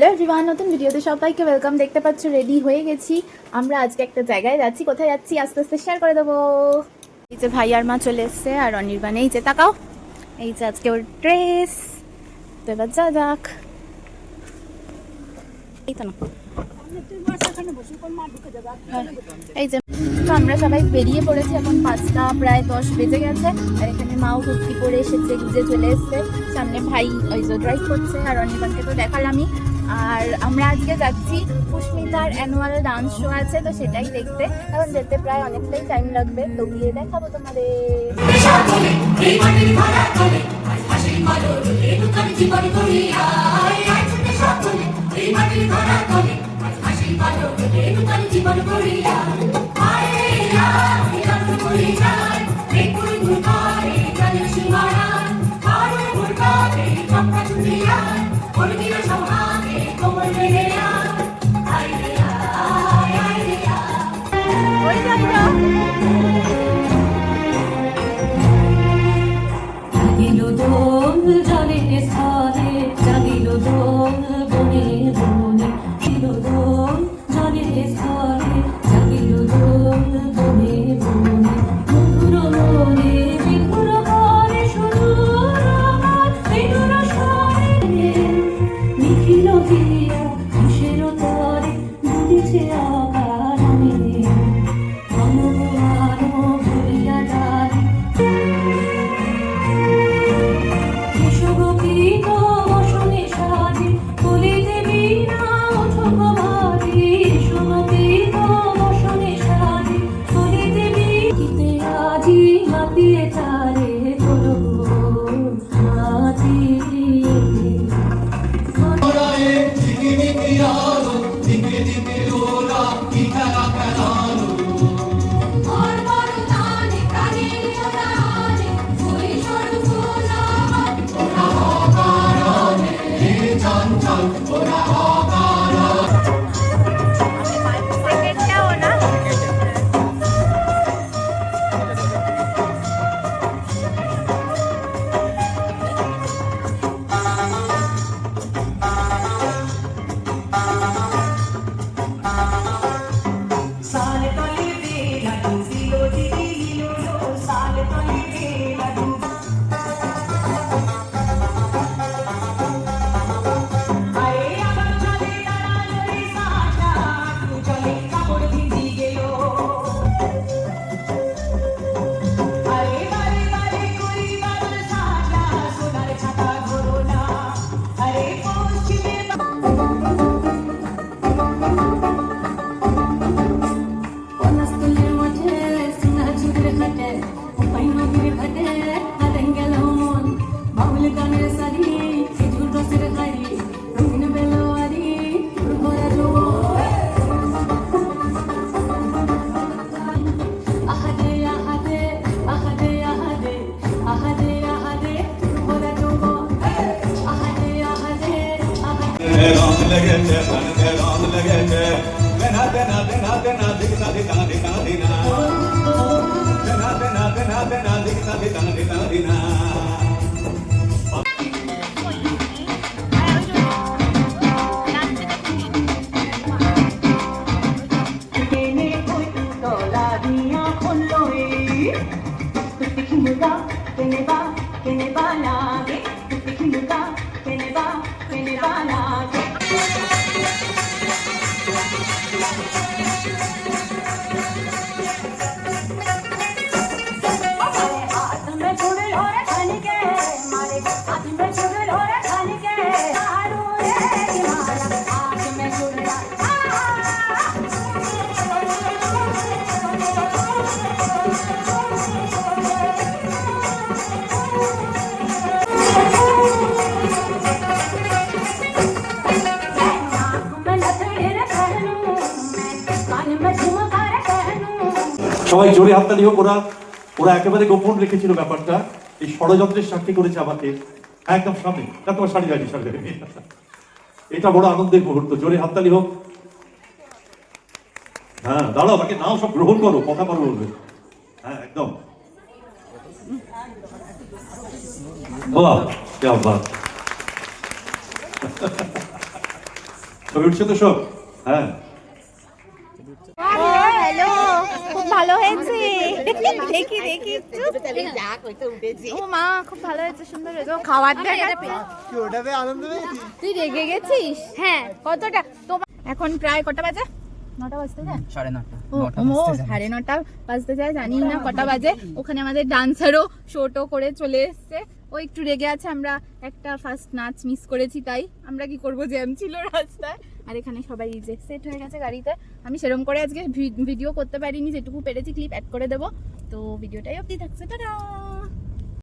Hello everyone নতুন ভিডিওতে সবাইকে ওয়েলকাম দেখতে পাচ্ছ রেডি হয়ে গেছি। আমরা আজকে একটা জায়গায় যাচ্ছি কোথায় যাচ্ছি আস্তে আস্তে শেয়ার করে দেবো। এই যে ভাই আর মা চলে এসছে আর অনির্বাণ এই যে তাকাও। এই যে আজকে ওর ড্রেস তো এবার যা যাক। এই তো না। হ্যাঁ, এই যে তো আমরা সবাই বেরিয়ে পড়েছি, এখন পাঁচটা প্রায় দশ বেজে গেছে, আর এখানে মাও ভর্তি করে এসেছে গুজে চলে এসছে। সামনে ভাই ওই যে ড্রাইভ করছে, আর অনির্বাণকে তো দেখালামই। আর আমরা আজকে যাচ্ছি পুষ্মিতার অ্যানুয়াল ডান্স শো আছে, তো সেটাই দেখতে। এখন যেতে প্রায় অনেকটাই টাইম লাগবে, তো গিয়ে দেখাবো তোমাদের। বিরাট করি గన్న గన్న రాముల గన్న గన గన గన గన దిగన దిగన దిగన దిన గన గన గన గన దిగన దిగన దిగన దిన Kenebala, kenebala, kenebala, kenebala, kenebala, Thank you. সবাই জোরে হাততালি হোক, ওরা ওরা একেবারে গোপন রেখেছিল ব্যাপারটা। এই ষড়যন্ত্রের সাক্ষী করেছে আমাকে। হ্যাঁ, একদম সামনে। না, তোমার শাড়ি যায়নি, শাড়ি এটা বড় আনন্দের মুহূর্ত। জোরে হাততালি হোক। হ্যাঁ দাঁড়াও তাকে নাও সব গ্রহণ করো, কথা বলো বলবে। হ্যাঁ একদম। বাহ বাহ ছবি উঠছে তো সব? হ্যাঁ। হ্যালো খুব ভালো হয়েছে। দেখি দেখি। একটু ও মা খুব ভালো হয়েছে সুন্দর হয়েছে। খাবার তুই রেগে গেছিস? হ্যাঁ কতটা? তোমার এখন প্রায় কটা বাজে? নটা বাজতে যায়? সাড়ে নটা ও ও, সাড়ে নটা বাজতে যায় জানি না কটা বাজে। ওখানে আমাদের ডান্সারও শোটো করে চলে এসছে। ও একটু রেগে আছে আমরা একটা ফার্স্ট নাচ মিস করেছি তাই। আমরা কি করব জ্যাম ছিল রাস্তায়। আর এখানে সবাই যে সেট হয়ে গেছে গাড়িতে। আমি সেরম করে আজকে ভিডিও করতে পারিনি যেটুকু পেরেছি ক্লিপ অ্যাড করে দেবো। তো ভিডিওটাই অবধি থাকছে টাটা!